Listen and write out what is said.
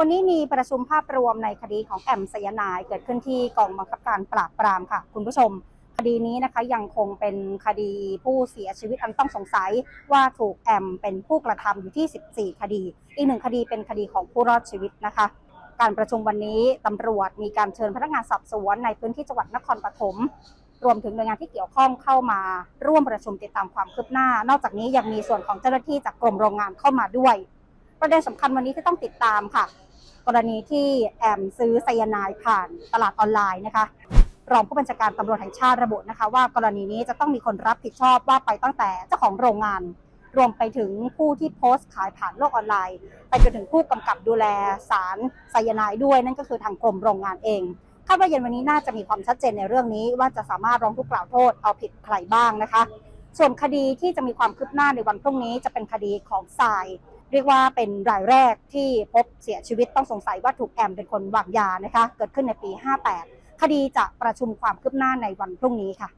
วันนี้มีประชุมภาพรวมในคดีของแอมสายนายเกิดขึ้นที่กองบังคับการปราบปรามค่ะ คุณผู้ชม คดีนี้นะคะยังคงเป็นคดีผู้เสียชีวิตอันต้องสงสัยว่าถูกแอมเป็นผู้กระทำอยู่ที่ 14 คดี อีกหนึ่งคดีเป็นคดีของผู้รอดชีวิตนะคะ การประชุมวันนี้ตำรวจมีการเชิญพนักงานสอบสวนในพื้นที่จังหวัดนครปฐมรวมถึงหน่วยงานที่เกี่ยวข้องเข้ามาร่วมประชุมติดตามความคืบหน้า นอกจากนี้ยังมีส่วนของเจ้าหน้าที่จากกรมโรงงานเข้ามาด้วย ประเด็นสำคัญวันนี้ที่ต้องติดตามค่ะ กรณีที่แอมซื้อไซยาไนด์ผ่านตลาดออนไลน์นะคะ รองผู้บัญชาการตำรวจแห่งชาติระบุนะคะ ว่ากรณีนี้จะต้องมีคนรับผิดชอบว่าไปตั้งแต่เจ้าของโรงงาน รวมไปถึงผู้ที่โพสต์ขายผ่านโลกออนไลน์ ไปจนถึงผู้กำกับดูแลสารไซยาไนด์ด้วยนั่นก็คือทางกรมโรงงานเองคาดว่าเย็นวันนี้น่าจะมีความชัดเจนในเรื่องนี้ ว่าจะสามารถร้องทุกข์กล่าวโทษเอาผิดใครบ้างนะคะ ส่วนคดีที่จะมีความคืบหน้าในวันพรุ่งนี้จะเป็นคดีของทราย เรียกว่าเป็นรายแรกที่พบเสียชีวิตต้องสงสัยว่าถูกแอมเป็นคนวางยานะคะ เกิดขึ้นในปี 58 คดีจะประชุมความคืบหน้าในวันพรุ่งนี้ค่ะ